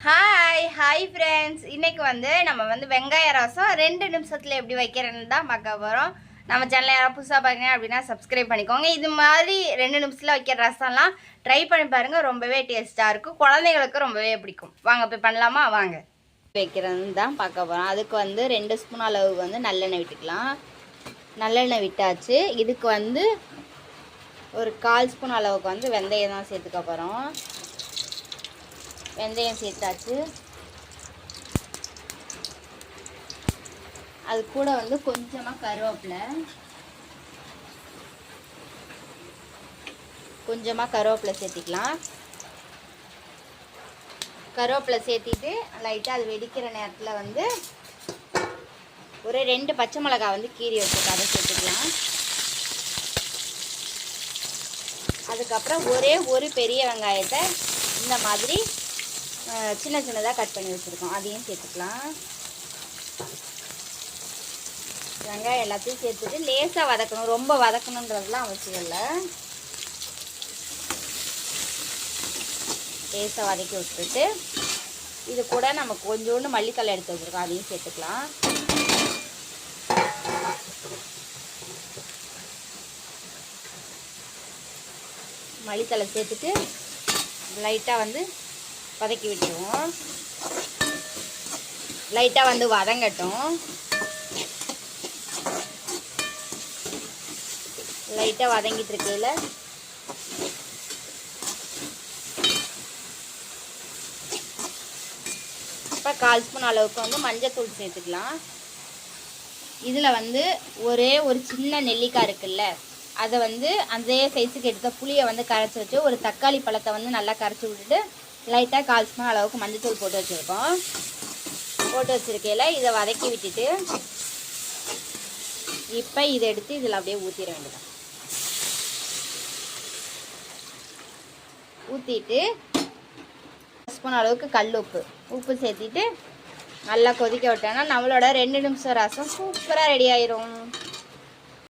Hi hi friends இன்னைக்கு வந்து நம்ம வந்து வெங்காய ரசம் ரெண்டு நிமிஷத்தில் எப்படி வைக்கிறேன்னு தான் பார்க்க போகிறோம் நம்ம சேனல் யாராவது புதுசாக பார்க்குறீங்க அப்படின்னா சப்ஸ்கிரைப் பண்ணிக்கோங்க. இது மாதிரி ரெண்டு நிமிஷத்தில் வைக்கிற ரசம்லாம் ட்ரை பண்ணி பாருங்கள் ரொம்பவே டேஸ்ட்டாக இருக்கும். குழந்தைங்களுக்கு ரொம்பவே பிடிக்கும். வாங்க போய் பண்ணலாமா? வாங்க. வைக்கிறதுன்னு தான் பார்க்க போகிறோம் அதுக்கு வந்து ரெண்டு ஸ்பூன் அளவுக்கு வந்து நல்லெண்ணெய் விட்டுக்கலாம். நல்லெண்ணெய் விட்டாச்சு. இதுக்கு வந்து ஒரு கால் ஸ்பூன் அளவுக்கு வந்து வெந்தயம் தான் சேர்த்துக்க போகிறோம் வெந்தயம் சேர்த்தாச்சு. அது கூட வந்து கொஞ்சமாக கருவேப்பிலை. கொஞ்சமாக கருவேப்பிலை சேர்த்திக்கலாம். கருவேப்பிலை சேர்த்திட்டு லைட்டாக அது வெடிக்கிற நேரத்தில் வந்து ஒரு ரெண்டு பச்சை மிளகாய் வந்து கீரி வச்சுருக்கோம் அதை சேர்த்துக்கலாம். அதுக்கப்புறம் ஒரே ஒரு பெரிய வெங்காயத்தை இந்த மாதிரி சின்ன சின்னதாக கட் பண்ணி வச்சுருக்கோம். அதையும் சேர்த்துக்கலாம். வெங்காயம் எல்லாத்தையும் சேர்த்துட்டு லேசாக வதக்கணும். ரொம்ப வதக்கணுன்றதுலாம் அவசியம் இல்லை. லேசாக வதக்கி விட்டுட்டு இது கூட நம்ம கொஞ்சோண்டு மல்லித்தலை எடுத்து வச்சுருக்கோம். அதையும் சேர்த்துக்கலாம். மல்லித்தலை சேர்த்துட்டு லைட்டாக வந்து வதக்கி விட்டுருவோம். லைட்டாக வந்து வதங்கட்டும். லைட்டாக வதங்கிட்டு இருக்கையில். இப்போ கால் ஸ்பூன் அளவுக்கு வந்து மஞ்சத்தூள் சேர்த்துக்கலாம். இதில் வந்து ஒரே ஒரு சின்ன நெல்லிக்காய் இருக்குல்ல அதை வந்து அதே சைஸுக்கு எடுத்த புளியை வந்து கரைச்சி வச்சு ஒரு தக்காளி பழத்தை வந்து நல்லா கரைச்சி விட்டுட்டு லைட்டாக கால் ஸ்பூன் அளவுக்கு மஞ்சத்தூள் போட்டு வச்சுருக்கோம். போட்டு வச்சுருக்கையில் இதை வதக்கி விட்டுட்டு இப்போ இதை எடுத்து இதில் அப்படியே ஊற்றிட வேண்டியதான் ஊற்றிட்டு ஸ்பூன் அளவுக்கு கல் உப்பு. உப்பு சேர்த்திட்டு நல்லா கொதிக்க விட்டோன்னா நம்மளோட ரெண்டு நிமிஷம் ரசம் சூப்பராக ரெடி ஆயிரும்.